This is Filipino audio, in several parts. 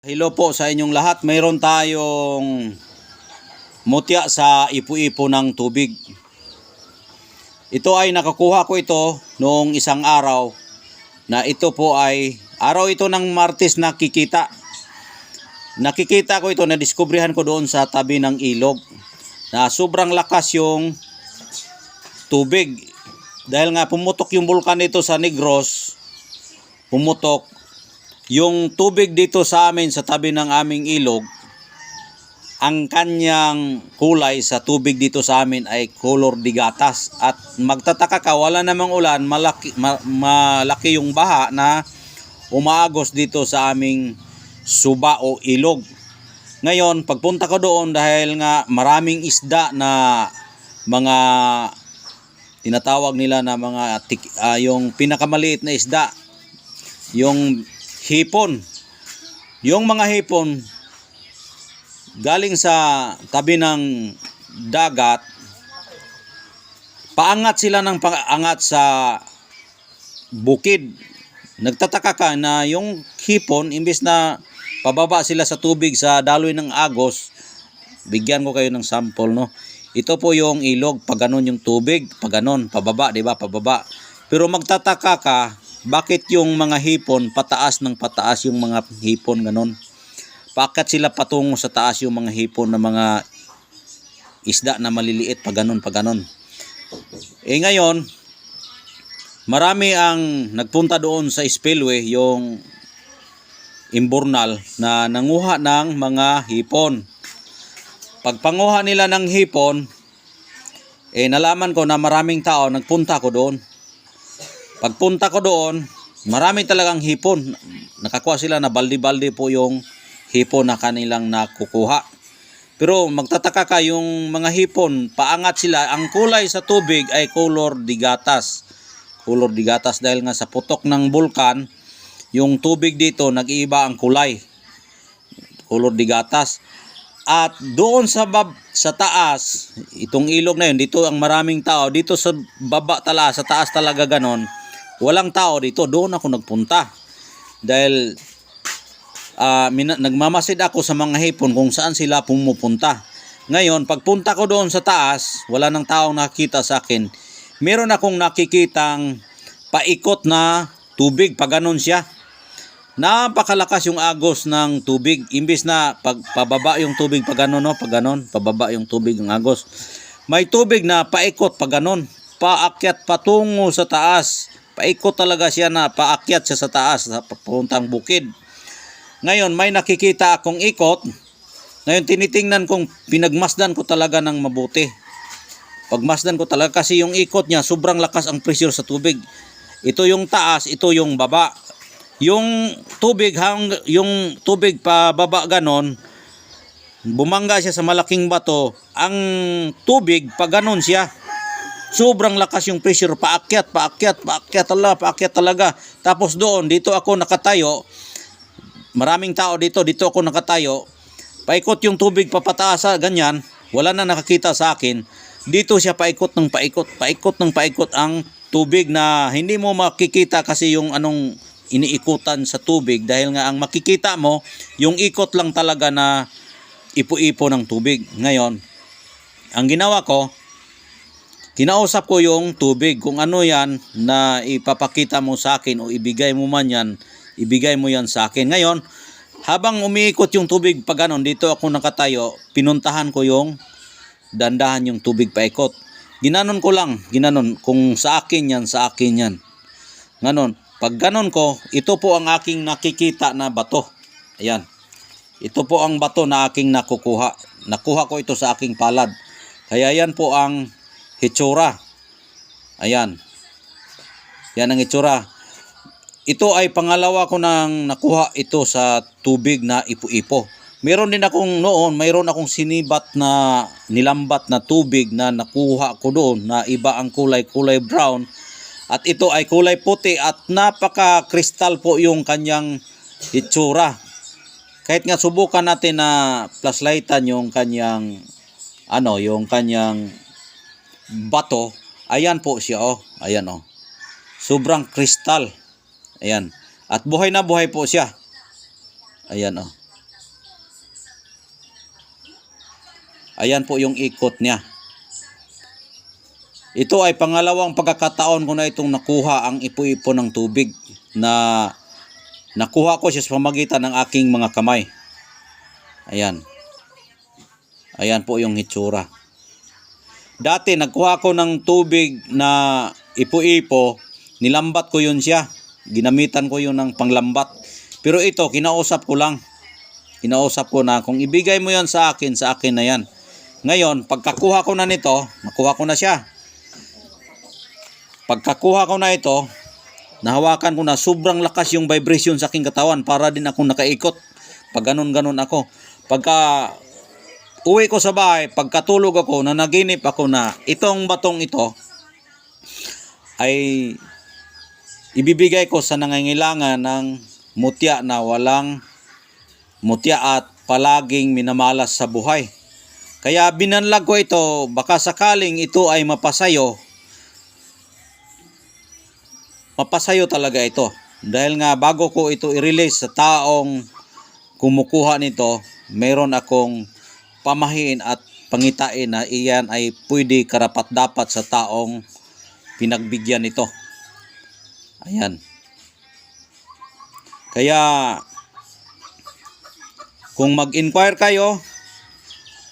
Hello po sa inyong lahat. Mayroon tayong mutya sa ipu-ipo ng tubig. Ito ay nakakuha ko ito noong isang araw na ito po ay araw ito ng Martes nakikita. Nakikita ko ito, nadiskubrihan ko doon sa tabi ng ilog na sobrang lakas yung tubig. Dahil nga pumutok yung bulkan dito sa Negros, pumutok yung tubig dito sa amin sa tabi ng aming ilog, ang kanyang kulay sa tubig dito sa amin ay color di gatas. At magtataka ka, wala namang ulan, malaki, ma- malaki yung baha na umaagos dito sa aming suba o ilog. Ngayon, pagpunta ko doon dahil nga maraming isda na mga tinatawag nila na mga tik- ah, yung pinakamaliit na isda, yung hipon. Yung mga hipon galing sa tabi ng dagat, paangat sila ng paangat sa bukid. Nagtataka ka na yung hipon, imbis na pababa sila sa tubig sa daloy ng agos, bigyan ko kayo ng sample, no? Ito po yung ilog, pag ganun yung tubig, pag ganun, pababa, di ba? Pababa. Pero magtataka ka, bakit yung mga hipon, pataas ng pataas yung mga hipon, ganun? Bakit sila patungo sa taas yung mga hipon na mga isda na maliliit, pag ganun, pag ganun? Eh ngayon, marami ang nagpunta doon sa spillway, yung imburnal, na nanguha ng mga hipon. Pagpanguha nila ng hipon, eh nalaman ko na maraming tao nagpunta ko doon. Pagpunta ko doon, marami talagang hipon. Nakakuha sila na baldi-baldi po yung hipon na kanilang nakukuha. Pero magtataka ka yung mga hipon, paangat sila. Ang kulay sa tubig ay color di gatas. Color di gatas dahil nga sa putok ng bulkan, yung tubig dito nag-iiba ang kulay. Color di gatas. At doon sa bab sa taas, itong ilog na yun, dito ang maraming tao. Dito sa baba tala, sa taas talaga ganon, walang tao dito. Doon ako nagpunta. Dahil ah, mina- nagmamasid ako sa mga hipon kung saan sila pumupunta. Ngayon, pagpunta ko doon sa taas, wala nang taong nakita sa akin. Meron akong nakikitang paikot na tubig, pag ganon siya. Napakalakas yung agos ng tubig. Imbis na pag pababa yung tubig pag ganon, no? pag ganon, pababa yung tubig ng agos. May tubig na paikot pag ganon. Paakyat patungo sa taas. Paikot talaga siya na paakyat siya sa taas, sa papuntang bukid. Ngayon, may nakikita akong ikot. Ngayon, tinitingnan kong pinagmasdan ko talaga ng mabuti. Pagmasdan ko talaga kasi yung ikot niya, sobrang lakas ang pressure sa tubig. Ito yung taas, ito yung baba. Yung tubig hang yung tubig pa baba ganon, bumangga siya sa malaking bato. Ang tubig pa ganon siya. Sobrang lakas yung pressure paakyat, paakyat, paakyat talaga, paakyat talaga. Tapos doon, dito ako nakatayo. Maraming tao dito, dito ako nakatayo. Paikot yung tubig papataas sa ganyan. Wala na nakakita sa akin. Dito siya paikot ng paikot, paikot ng paikot ang tubig na hindi mo makikita kasi yung anong iniikutan sa tubig dahil nga ang makikita mo, yung ikot lang talaga na ipo-ipo ng tubig. Ngayon, ang ginawa ko, kinausap ko yung tubig. Kung ano yan na ipapakita mo sa akin o ibigay mo man yan, ibigay mo yan sa akin. Ngayon, habang umiikot yung tubig pag ganon, dito ako nakatayo, pinuntahan ko yung dandahan yung tubig paikot. Ginanon ko lang, ginanon. Kung sa akin yan, sa akin yan. Ganon. Pag ganon ko, ito po ang aking nakikita na bato. Ayan. Ito po ang bato na aking nakukuha. Nakuha ko ito sa aking palad. Kaya yan po ang hitsura. Ayan. Yan ang hitsura. Ito ay pangalawa ko nang nakuha ito sa tubig na ipo-ipo. Meron din akong noon, mayroon akong sinibat na nilambat na tubig na nakuha ko doon na iba ang kulay, kulay brown. At ito ay kulay puti at napaka-kristal po yung kanyang itsura. Kahit nga subukan natin na flashlightan yung kanyang ano, yung kanyang bato, ayan po siya oh. Ayan oh. Sobrang kristal. Ayan. At buhay na buhay po siya. Ayan oh. Ayan po yung ikot niya. Ito ay pangalawang pagkakataon ko na itong nakuha ang ipo-ipo ng tubig na nakuha ko siya sa pamagitan ng aking mga kamay. Ayan. Ayan po yung hitsura. Dati nagkuha ko ng tubig na ipo-ipo, nilambat ko yun siya. Ginamitan ko yun ng panglambat. Pero ito, kinausap ko lang. Kinausap ko na kung ibigay mo yan sa akin, sa akin na yan. Ngayon, pagkakuha ko na nito, nakuha ko na siya. Pagkakuha ko na ito, nahawakan ko na sobrang lakas yung vibration sa aking katawan para din ako nakaikot. Pag ganun-ganun ako. Pagka uwi ko sa bahay, pagkatulog ako, na naginip ako na itong batong ito ay ibibigay ko sa nangangailangan ng mutya na walang mutya at palaging minamalas sa buhay. Kaya binanlag ko ito, baka sakaling ito ay mapasayo, mapasayo talaga ito. Dahil nga bago ko ito i-release sa taong kumukuha nito, meron akong pamahiin at pangitain na iyan ay pwede karapat dapat sa taong pinagbigyan nito. Ayan. Kaya kung mag-inquire kayo,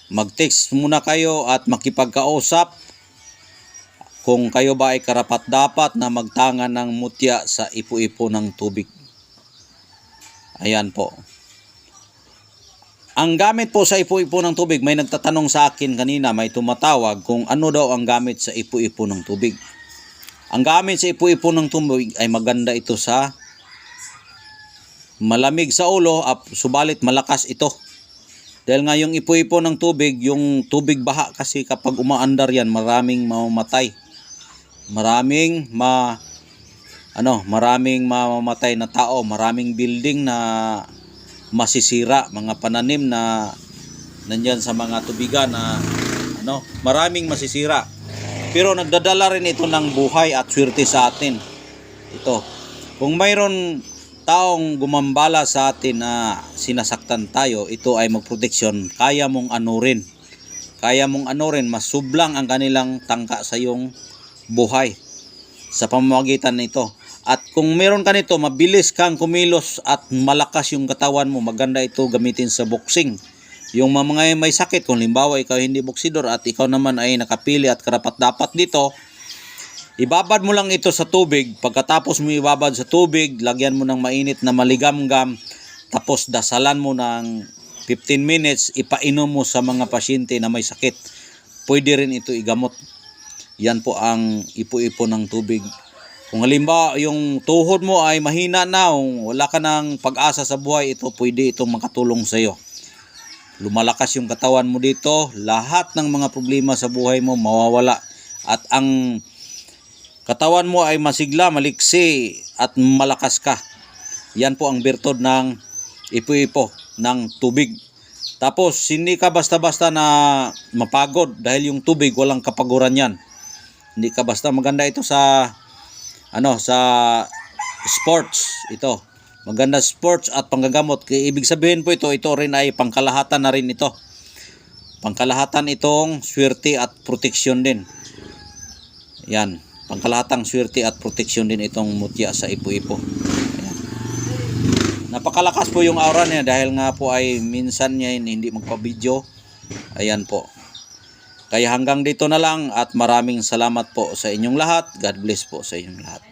mag-text muna kayo at makipagkausap kung kayo ba ay karapat dapat na magtangan ng mutya sa ipo-ipo ng tubig. Ayan po. Ang gamit po sa ipo-ipo ng tubig, may nagtatanong sa akin kanina, may tumatawag kung ano daw ang gamit sa ipo-ipo ng tubig. Ang gamit sa ipo-ipo ng tubig ay maganda ito sa malamig sa ulo, ap, subalit malakas ito. Dahil nga yung ipo-ipo ng tubig, yung tubig baha kasi kapag umaandar yan, maraming mamamatay. Maraming ma ano, maraming mamamatay na tao, maraming building na masisira, mga pananim na nandyan sa mga tubigan na ano, maraming masisira. Pero nagdadala rin ito ng buhay at swerte sa atin. Ito. Kung mayroon taong gumambala sa atin na sinasaktan tayo, ito ay magproteksyon, kaya mong anurin. Kaya mong anurin, masublang ang kanilang tangka sa iyong buhay sa pamamagitan nito. At kung meron ka nito, mabilis kang kumilos at malakas yung katawan mo. Maganda ito gamitin sa boxing. Yung mga may sakit, kung limbawa ikaw hindi boksidor at ikaw naman ay nakapili at karapat dapat dito, ibabad mo lang ito sa tubig. Pagkatapos mo ibabad sa tubig, lagyan mo ng mainit na maligamgam, tapos dasalan mo ng 15 minutes, ipainom mo sa mga pasyente na may sakit. Pwede rin ito igamot. Yan po ang ipo-ipo ng tubig. Kung halimbawa yung tuhod mo ay mahina na, wala ka ng pag-asa sa buhay, ito pwede itong makatulong sa iyo. Lumalakas yung katawan mo dito, lahat ng mga problema sa buhay mo mawawala. At ang katawan mo ay masigla, maliksi at malakas ka. Yan po ang birtod ng ipo-ipo ng tubig. Tapos hindi ka basta-basta na mapagod dahil yung tubig walang kapaguran yan. Hindi ka basta maganda ito sa ano sa sports ito. Maganda sports at panggagamot. Kaya ibig sabihin po ito, ito rin ay pangkalahatan na rin ito. Pangkalahatan itong swerte at proteksyon din. Yan. Pangkalahatang swerte at proteksyon din itong mutya sa ipo-ipo. Napakalakas po yung aura niya dahil nga po ay minsan niya hindi magpa-video. Ayan po. Kaya hanggang dito na lang at maraming salamat po sa inyong lahat. God bless po sa inyong lahat.